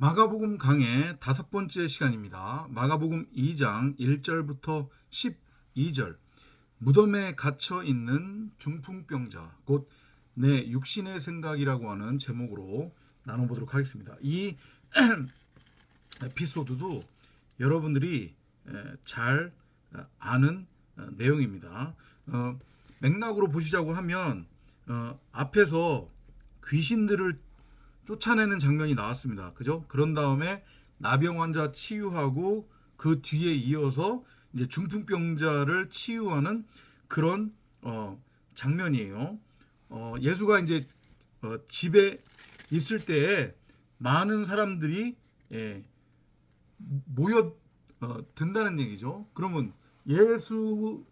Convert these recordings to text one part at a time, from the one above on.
마가복음 강의 다섯 번째 시간입니다. 마가복음 2장 1절부터 12절. 무덤에 갇혀 있는 중풍병자, 곧 내 육신의 생각이라고 하는 제목으로 나눠보도록 하겠습니다. 이 에피소드도 여러분들이 잘 아는 어, 내용입니다. 어, 맥락으로 보시자고 하면 어, 앞에서 귀신들을 쫓아내는 장면이 나왔습니다. 그죠? 그런 다음에 나병 환자 치유하고 그 뒤에 이어서 이제 중풍병자를 치유하는 그런 어, 장면이에요. 어, 예수가 이제 어, 집에 있을 때에 많은 사람들이 예, 모여 어, 든다는 얘기죠. 그러면 예수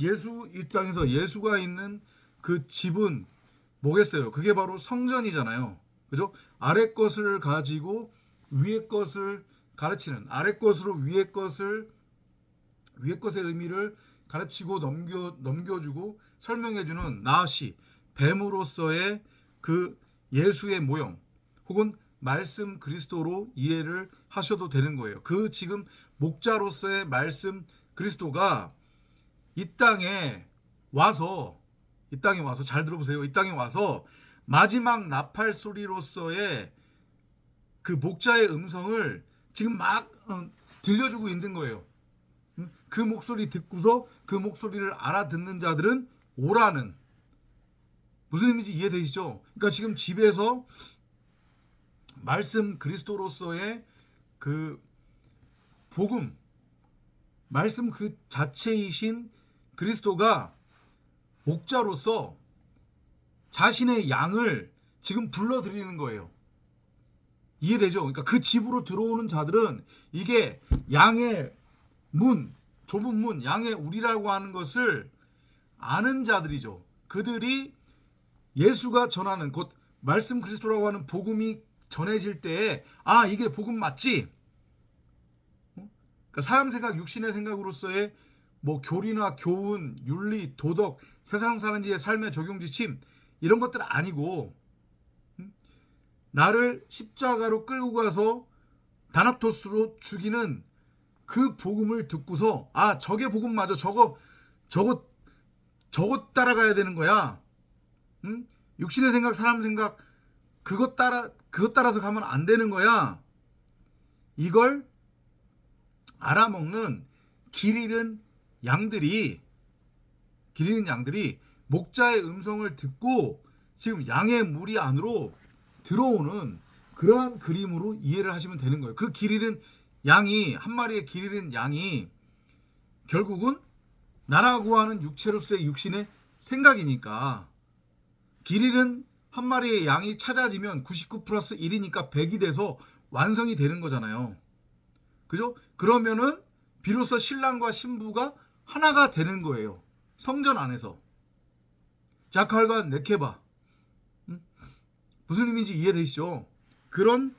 예수 입장에서 예수가 있는 그 집은 뭐겠어요? 그게 바로 성전이잖아요. 그죠? 아래 것을 가지고 위에 것을 가르치는 아래 것으로 위에 것을 위에 것의 의미를 가르치고 넘겨 넘겨주고 설명해주는 나시 뱀으로서의 그 예수의 모형 혹은 말씀 그리스도로 이해를 하셔도 되는 거예요. 그 지금 목자로서의 말씀 그리스도가 이 땅에 와서 이 땅에 와서 잘 들어보세요. 이 땅에 와서 마지막 나팔 소리로서의 그 목자의 음성을 지금 막 어, 들려주고 있는 거예요. 그 목소리 듣고서 그 목소리를 알아듣는 자들은 오라는 무슨 의미인지 이해되시죠? 그러니까 지금 집에서 말씀 그리스도로서의 그 복음 말씀 그 자체이신 그리스도가 목자로서 자신의 양을 지금 불러들이는 거예요. 이해되죠? 그러니까 그 집으로 들어오는 자들은 이게 양의 문, 좁은 문, 양의 우리라고 하는 것을 아는 자들이죠. 그들이 예수가 전하는 곧 말씀 그리스도라고 하는 복음이 전해질 때에 아 이게 복음 맞지? 어? 그러니까 사람 생각, 육신의 생각으로서의 뭐 교리나 교훈, 윤리, 도덕, 세상 사는 지의 삶의 적용 지침 이런 것들 아니고 나를 십자가로 끌고 가서 다나토스로 죽이는 그 복음을 듣고서 아 저게 복음 맞아. 저거 저거 저거 따라가야 되는 거야. 응? 육신의 생각 사람 생각 그것 따라 그것 따라서 가면 안 되는 거야. 이걸 알아먹는 길 잃은 양들이 길 잃은 양들이 목자의 음성을 듣고 지금 양의 무리 안으로 들어오는 그러한 그림으로 이해를 하시면 되는 거예요. 그길 잃은 양이 한 마리의 길 잃은 양이 결국은 나라고 하는 육체로서의 육신의 생각이니까 길 잃은 한 마리의 양이 찾아지면 99 플러스 1이니까 100이 돼서 완성이 되는 거잖아요. 그죠? 그러면은 비로소 신랑과 신부가 하나가 되는 거예요. 성전 안에서. 자칼과 네케바. 음? 무슨 의미인지 이해되시죠? 그런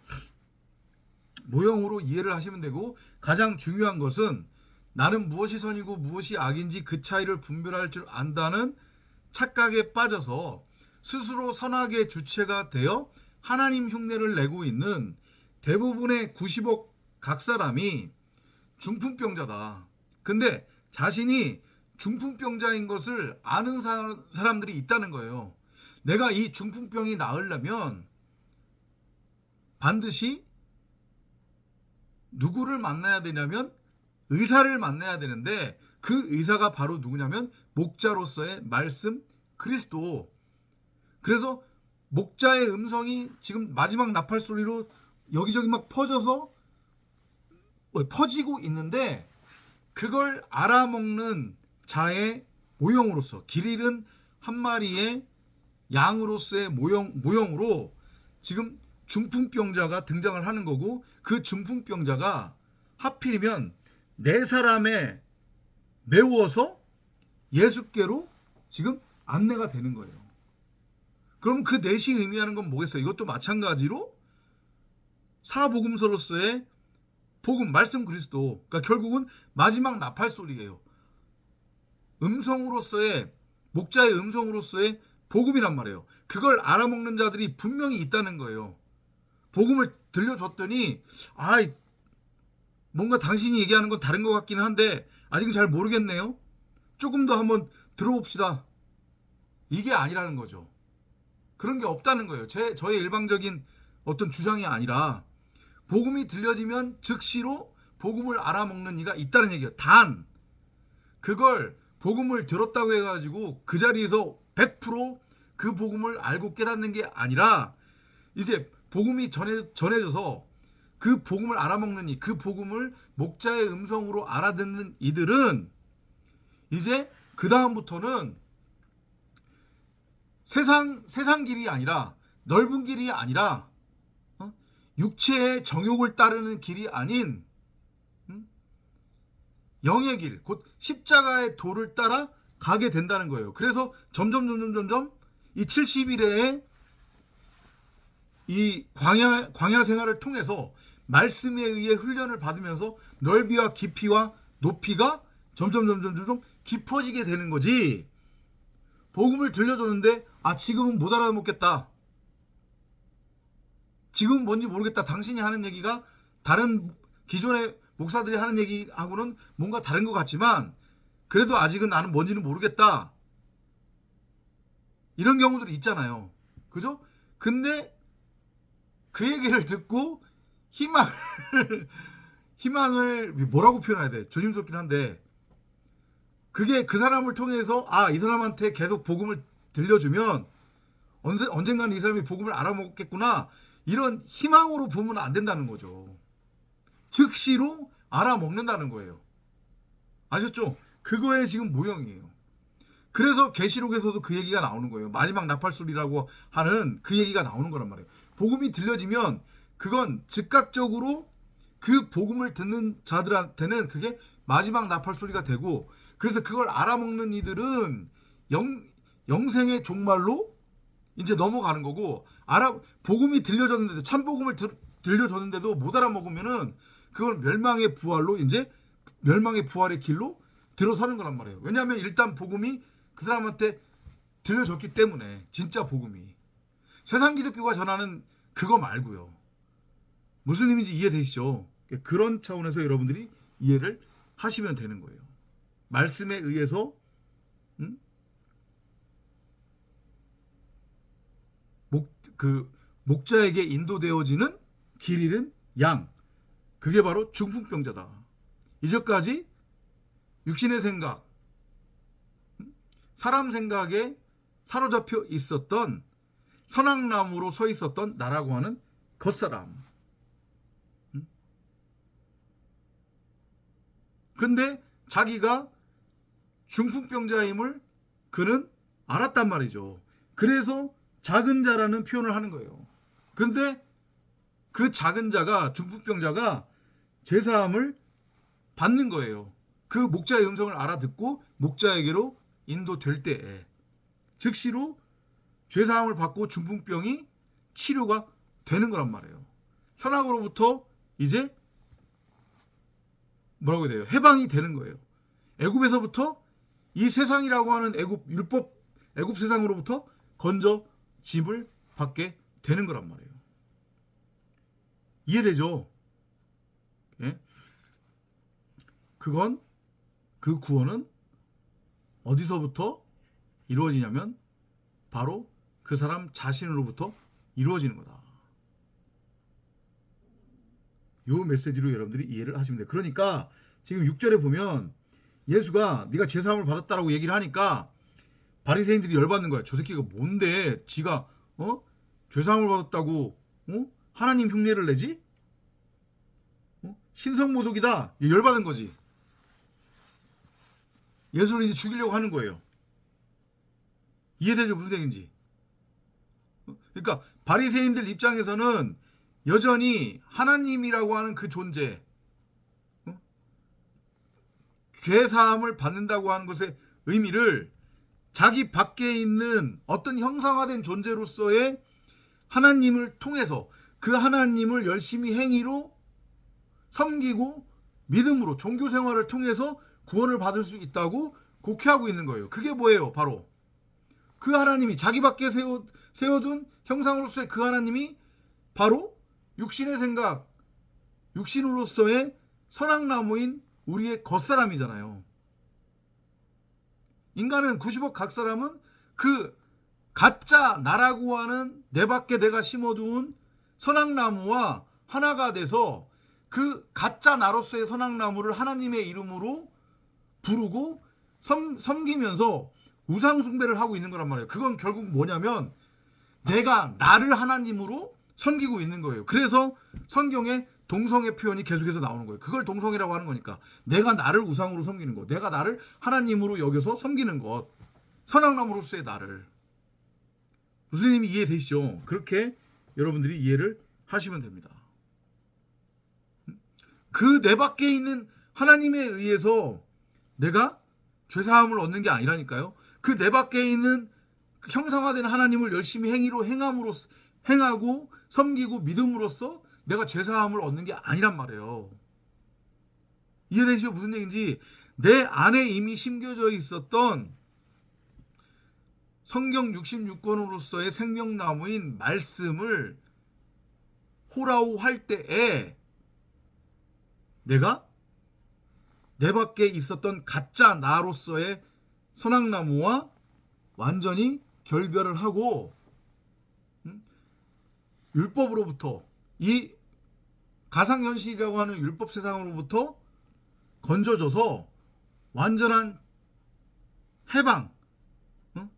모형으로 이해를 하시면 되고 가장 중요한 것은 나는 무엇이 선이고 무엇이 악인지 그 차이를 분별할 줄 안다는 착각에 빠져서 스스로 선악의 주체가 되어 하나님 흉내를 내고 있는 대부분의 90억 각 사람이 중풍병자다. 근데 자신이 중풍병자인 것을 아는 사람들이 있다는 거예요. 내가 이 중풍병이 나으려면 반드시 누구를 만나야 되냐면 의사를 만나야 되는데 그 의사가 바로 누구냐면 목자로서의 말씀 그리스도. 그래서 목자의 음성이 지금 마지막 나팔 소리로 여기저기 막 퍼져서 뭐 퍼지고 있는데 그걸 알아먹는 자의 모형으로서 길 잃은 한 마리의 양으로서의 모형 모형으로 지금 중풍병자가 등장을 하는 거고 그 중풍병자가 하필이면 네 사람에 메워서 예수께로 지금 안내가 되는 거예요. 그럼 그 넷이 의미하는 건 뭐겠어요? 이것도 마찬가지로 사복음서로서의 복음 말씀 그리스도 그러니까 결국은 마지막 나팔 소리예요. 음성으로서의 목자의 음성으로서의 복음이란 말이에요. 그걸 알아먹는 자들이 분명히 있다는 거예요. 복음을 들려줬더니 아 뭔가 당신이 얘기하는 건 다른 것 같기는 한데 아직은 잘 모르겠네요. 조금 더 한번 들어봅시다. 이게 아니라는 거죠. 그런 게 없다는 거예요. 제 저의 일방적인 어떤 주장이 아니라 복음이 들려지면 즉시로 복음을 알아먹는 이가 있다는 얘기예요. 단 그걸 복음을 들었다고 해가지고 그 자리에서 100%그 복음을 알고 깨닫는 게 아니라 이제 복음이 전해 전해져서 그 복음을 알아먹는 이, 그 복음을 목자의 음성으로 알아듣는 이들은 이제 그 다음부터는 세상 세상 길이 아니라 넓은 길이 아니라 어? 육체의 정욕을 따르는 길이 아닌 음? 영의 길, 곧 십자가의 도를 따라 가게 된다는 거예요. 그래서 점점 점점 점점 이 70일의 이 광야 광야 생활을 통해서 말씀에 의해 훈련을 받으면서 넓이와 깊이와 높이가 점점 점점 점점 깊어지게 되는 거지. 복음을 들려줬는데 아 지금은 못 알아먹겠다. 지금은 뭔지 모르겠다. 당신이 하는 얘기가 다른 기존의 목사들이 하는 얘기하고는 뭔가 다른 것 같지만 그래도 아직은 나는 뭔지는 모르겠다. 이런 경우들이 있잖아요. 그죠? 근데 그 얘기를 듣고 희망을 희망을 뭐라고 표현해야 돼? 조심스럽긴 한데 그게 그 사람을 통해서 아 이 사람한테 계속 복음을 들려주면 언젠가는 이 사람이 복음을 알아먹겠구나 이런 희망으로 보면 안 된다는 거죠. 즉시로 알아먹는다는 거예요. 아셨죠? 그거의 지금 모형이에요. 그래서 계시록에서도 그 얘기가 나오는 거예요. 마지막 나팔 소리라고 하는 그 얘기가 나오는 거란 말이에요. 복음이 들려지면 그건 즉각적으로 그 복음을 듣는 자들한테는 그게 마지막 나팔 소리가 되고 그래서 그걸 알아먹는 이들은 영, 영생의 종말로 이제 넘어가는 거고 알아 복음이 들려졌는데도 참 복음을 들, 들려줬는데도 못 알아먹으면은 그걸 멸망의 부활로 이제 멸망의 부활의 길로 들어서는 거란 말이에요. 왜냐하면 일단 복음이 그 사람한테 들려줬기 때문에 진짜 복음이 세상 기독교가 전하는 그거 말고요. 무슨 의미인지 이해되시죠? 그런 차원에서 여러분들이 이해를 하시면 되는 거예요. 말씀에 의해서 음? 목, 그 목자에게 인도되어지는 길 잃은 양 그게 바로 중풍병자다. 이제까지 육신의 생각, 음? 사람 생각에 사로잡혀 있었던 선악나무로 서 있었던 나라고 하는 겉사람. 음? 근데 자기가 중풍병자임을 그는 알았단 말이죠. 그래서 작은 자라는 표현을 하는 거예요. 근데 그 작은 자가 중풍병자가 제사함을 받는 거예요. 그 목자의 음성을 알아듣고 목자에게로 인도될 때에 즉시로 죄사함을 받고 중풍병이 치료가 되는 거란 말이에요. 선악으로부터 이제 뭐라고 해야 돼요? 해방이 되는 거예요. 애굽에서부터 이 세상이라고 하는 애굽 율법 애굽 세상으로부터 건져 짐을 받게 되는 거란 말이에요. 이해되죠? 예? 그건 그 구원은 어디서부터 이루어지냐면 바로 그 사람 자신으로부터 이루어지는 거다. 요 메시지로 여러분들이 이해를 하시면 돼요. 그러니까 지금 6절에 보면 예수가 네가 제사함을 받았다라고 얘기를 하니까 바리새인들이 열받는 거야. 저 새끼가 뭔데 지가 어? 죄사함을 받았다고 어? 하나님 흉내를 내지? 어? 신성모독이다. 열받은 거지. 예수를 이제 죽이려고 하는 거예요. 이해되죠? 무슨 얘기인지. 그러니까 바리새인들 입장에서는 여전히 하나님이라고 하는 그 존재, 어? 죄 사함을 받는다고 하는 것의 의미를 자기 밖에 있는 어떤 형상화된 존재로서의 하나님을 통해서 그 하나님을 열심히 행위로 섬기고 믿음으로 종교 생활을 통해서 구원을 받을 수 있다고 곡해하고 있는 거예요. 그게 뭐예요? 바로 그 하나님이 자기 밖에 세워, 세워둔 형상으로서의 그 하나님이 바로 육신의 생각, 육신으로서의 선악나무인 우리의 겉사람이잖아요. 인간은 90억 각 사람은 그 가짜 나라고 하는 내 밖에 내가 심어둔 선악나무와 하나가 돼서 그 가짜 나로서의 선악나무를 하나님의 이름으로 부르고 섬, 섬기면서 우상숭배를 하고 있는 거란 말이에요. 그건 결국 뭐냐면 내가 나를 하나님으로 섬기고 있는 거예요. 그래서 성경에 동성의 표현이 계속해서 나오는 거예요. 그걸 동성이라고 하는 거니까 내가 나를 우상으로 섬기는 것, 내가 나를 하나님으로 여겨서 섬기는 것, 선악나무로서의 나를. 무슨 님이 이해되시죠? 그렇게 여러분들이 이해를 하시면 됩니다. 그 내 밖에 있는 하나님에 의해서 내가 죄사함을 얻는 게 아니라니까요. 그 내 밖에 있는 형상화된 하나님을 열심히 행위로 행함으로 행하고 섬기고 믿음으로써 내가 죄사함을 얻는 게 아니란 말이에요. 이해되시죠? 무슨 얘기인지 내 안에 이미 심겨져 있었던 성경 66권으로서의 생명나무인 말씀을 호라우 할 때에 내가 내 밖에 있었던 가짜 나로서의 선악나무와 완전히 결별을 하고 음? 율법으로부터 이 가상현실이라고 하는 율법 세상으로부터 건져져서 완전한 해방, 어?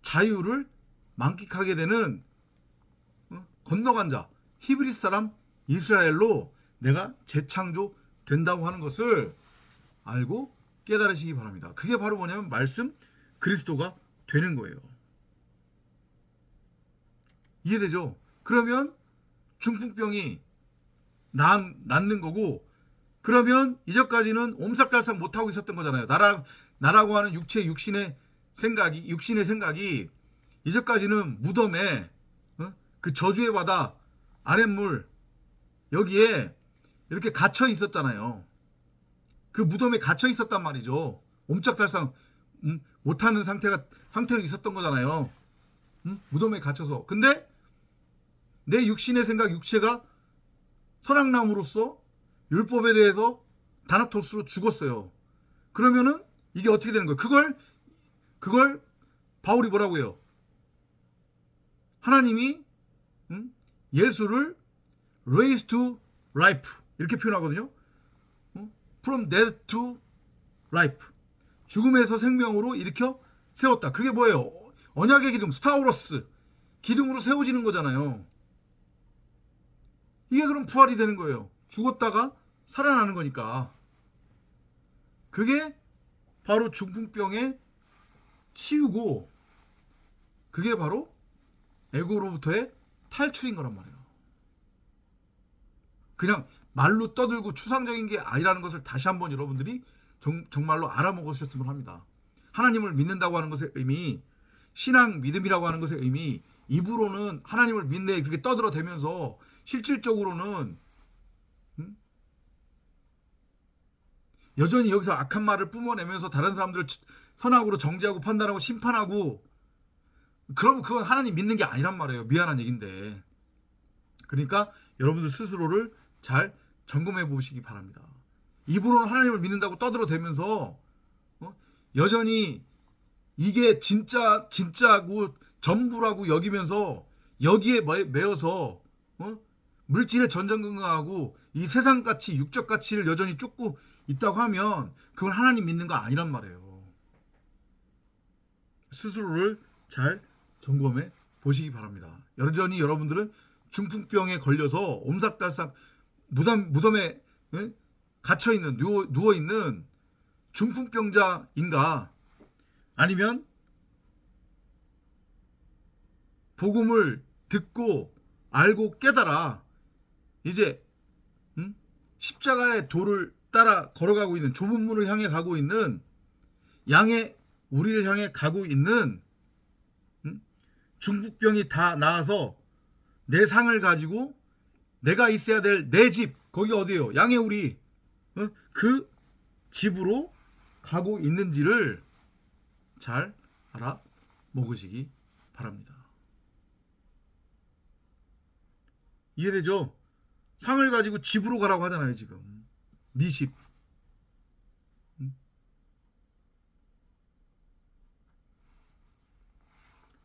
자유를 만끽하게 되는 어? 건너간 자, 히브리 사람 이스라엘로 내가 재창조 된다고 하는 것을 알고 깨달으시기 바랍니다. 그게 바로 뭐냐면 말씀 그리스도가 되는 거예요. 이해되죠? 그러면 중풍병이 난, 낫는 거고 그러면 이전까지는 옴삭달싹 못하고 있었던 거잖아요. 나라, 나라고 하는 육체, 육신의 생각이, 육신의 생각이 이전까지는 무덤에 어? 그 저주의 바다 아랫물 여기에 이렇게 갇혀 있었잖아요. 그 무덤에 갇혀 있었단 말이죠. 옴짝달싹 음, 못하는 상태가 상태로 있었던 거잖아요. 음? 무덤에 갇혀서. 근데 내 육신의 생각, 육체가 선악나무로서 율법에 대해서 다나토스로 죽었어요. 그러면은 이게 어떻게 되는 거예요? 그걸 그걸 바울이 뭐라고 해요? 하나님이 음? 예수를 raise to life 이렇게 표현하거든요. 어? from death to life 죽음에서 생명으로 일으켜 세웠다. 그게 뭐예요? 언약의 기둥 스타우러스 기둥으로 세워지는 거잖아요. 이게 그럼 부활이 되는 거예요. 죽었다가 살아나는 거니까. 그게 바로 중풍병의 치유고 그게 바로 에고로부터의 탈출인 거란 말이에요. 그냥 말로 떠들고 추상적인 게 아니라는 것을 다시 한번 여러분들이 정, 정말로 알아먹으셨으면 합니다. 하나님을 믿는다고 하는 것의 의미, 신앙 믿음이라고 하는 것의 의미, 입으로는 하나님을 믿네 그렇게 떠들어대면서 실질적으로는 음? 여전히 여기서 악한 말을 뿜어내면서 다른 사람들을 선악으로 정죄하고 판단하고 심판하고 그럼 그건 하나님 믿는 게 아니란 말이에요. 미안한 얘긴데. 그러니까 여러분들 스스로를 잘 점검해 보시기 바랍니다. 입으로는 하나님을 믿는다고 떠들어대면서 어? 여전히 이게 진짜 진짜고 전부라고 여기면서 여기에 매여서 어? 물질의 전전긍긍하고 이 세상 가치, 육적 가치를 여전히 쫓고 있다고 하면 그건 하나님 믿는 거 아니란 말이에요. 스스로를 잘 점검해 보시기 바랍니다. 여전히 여러분들은 중풍병에 걸려서 옴삭달싹 무덤, 무덤에 예? 갇혀 있는 누워, 누워 있는 중풍병자인가 아니면 복음을 듣고 알고 깨달아 이제 음? 십자가의 도를 따라 걸어가고 있는 좁은 문을 향해 가고 있는 양의 우리를 향해 가고 있는 음? 중국병이 다 나와서 내 상을 가지고 내가 있어야 될 내 집 거기 어디예요? 양의 우리 어? 그 집으로 가고 있는지를 잘 알아 먹으시기 바랍니다. 이해되죠? 상을 가지고 집으로 가라고 하잖아요 지금 네 집. 음?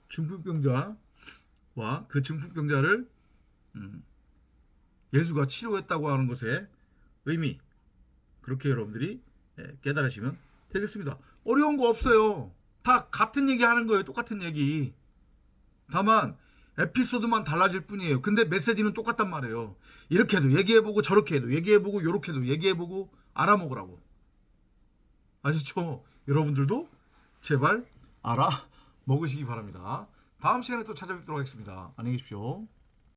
중풍병자와 그 중풍병자를 음, 예수가 치료했다고 하는 것의 의미 그렇게 여러분들이 예, 깨달으시면 되겠습니다. 어려운 거 없어요. 다 같은 얘기 하는 거예요. 똑같은 얘기. 다만 에피소드만 달라질 뿐이에요. 근데 메시지는 똑같단 말이에요. 이렇게 해도 얘기해보고 저렇게 해도 얘기해보고 요렇게 해도 얘기해보고 알아먹으라고. 아시죠? 여러분들도 제발 알아 먹으시기 바랍니다. 다음 시간에 또 찾아뵙도록 하겠습니다. 안녕히 계십시오.